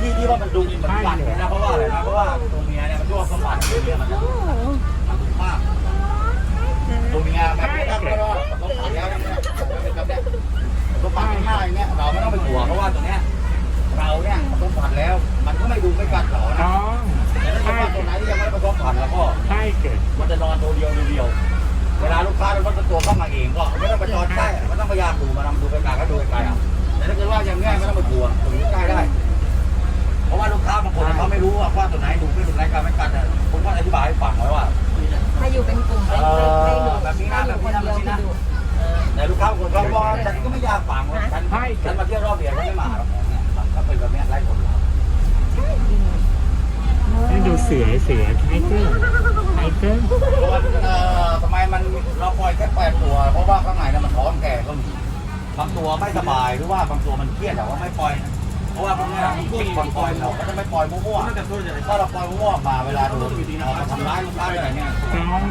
ที่ที่ว่ามันดุมันปั่นเลยนะเพราะว่าอะไรนะเพราะว่าตัวเมียเนี่ยมันร่วมสมบัติตัวเมียมันจะมันดุมากตัวเมียมันไม่ต้องก็ต้องปั่นแล้วเนี่ยเป็นแบบเนี้ยตัวปั่นง่ายๆเนี่ยเราไม่ต้องไปกลัวเพราะว่าตัวเนี้ยเราเนี่ยต้องปั่นแล้ว มันก็ไม่ดุไม่กัดเรานะอ๋อแต่ถ้าเกิดว่าตัวไหนที่ยังไม่ได้ผสมพันธุ์แล้วก็ใช่เกิดมันจะนอนตัวเดียวเดียวๆเวลาลูกค้าเราก็ตัวเข้ามาเองก็ไม่ต้องไปจอดใกล้ไม่ต้องพยายามดูมานำดูไกลๆก็ดูไกลๆเอาแไม่อยากฟังว่าฉันฉันมาเที่ยวรอบเดียวฉันไม่มาหรอกเนี่ยถ้าเป็นแบบเนี้ยไล่คนเราให้ดูเสือเสือไทเกอร์ไทเกอร์เพราะว่าเอ่อทำไมมันเราปล่อยแค่แปดตัว เพราะว่าข้างในเนี่ยมันท้องแก่ก็มีบางตัวไม่สบายหรือว่าบางตัวมันเครียดแต่ว่าไม่ปล่อยนะเพราะว่าพวกเนี้ยมันปิดก่อนปล่อยเราก็จะไม่ปล่อยมั่วๆถ้าเราปล่อยมั่วๆมาเวลาโดนเรามาทำร้ายลูกค้าอะไรเนี่ยต้อง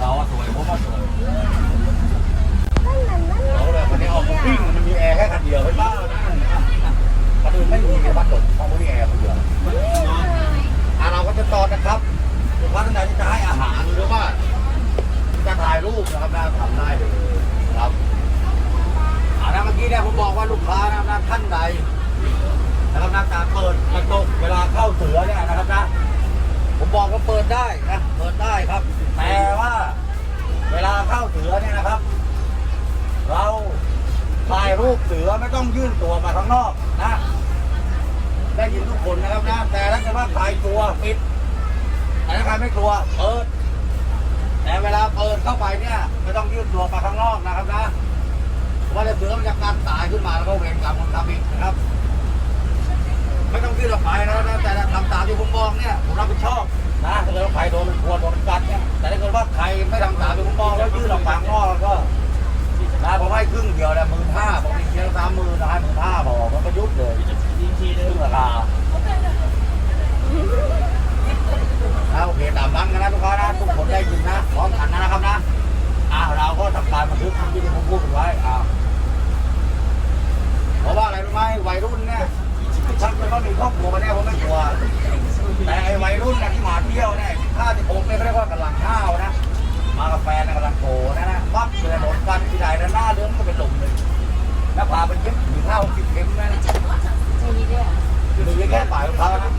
เราอะสวยผมว่าสวยเราเลย รูปนะครับนะทำได้เลยครับอ่านะเมื่อกี้เนี่ยผมบอกว่าลูกค้านะครับนะท่านใดนะครับนะจะเปิดกระจกเวลาเข้าเสือเนี่ยนะครับนะผมบอกว่าเปิดได้นะเปิดได้ครับ แต่ว่า เวลาเข้าเสือเนี่ยนะครับ เราถ่ายรูปเสือไม่ต้องยื่นตัวมาข้างนอกนะได้ยินทุกคนนะครับนะแต่ถ้าเกิดว่าถ่ายตัวปิดแต่ถ้าใครไม่กลัวเปิด แต่เวลาเปิดเข้าไปเนี่ยไม่ต้องยื่นตัวมาข้างนอกนะครับนะว่าเดี๋ยวเสือมันจะการตายขึ้นมาแล้วก็เวรกรรมคนทำอีกนะครับ ไม่ต้องยื่นออกไปนะครับนะแต่ถ้าทำตามที่ผมบอกเนี่ยผมรับผิดชอบนะถ้าเกิดว่าใครโดนมันควรโดนมันกัดเนี่ยแต่ถ้าเกิดว่าใครไม่ทำตามที่ผมบอกแล้วยื่นออกไปข้างนอกแล้วก็นะผมให้ครึ่งเดียวนะหมื่นห้าผมมีเพียงสามหมื่นนะให้หมื่นห้าบอกมันก็ยุบเลยครึ่งราคา เย็บถึงข้าวสิบเข็มนะไม่มีด้วยคือแค่ปลายของเขานะ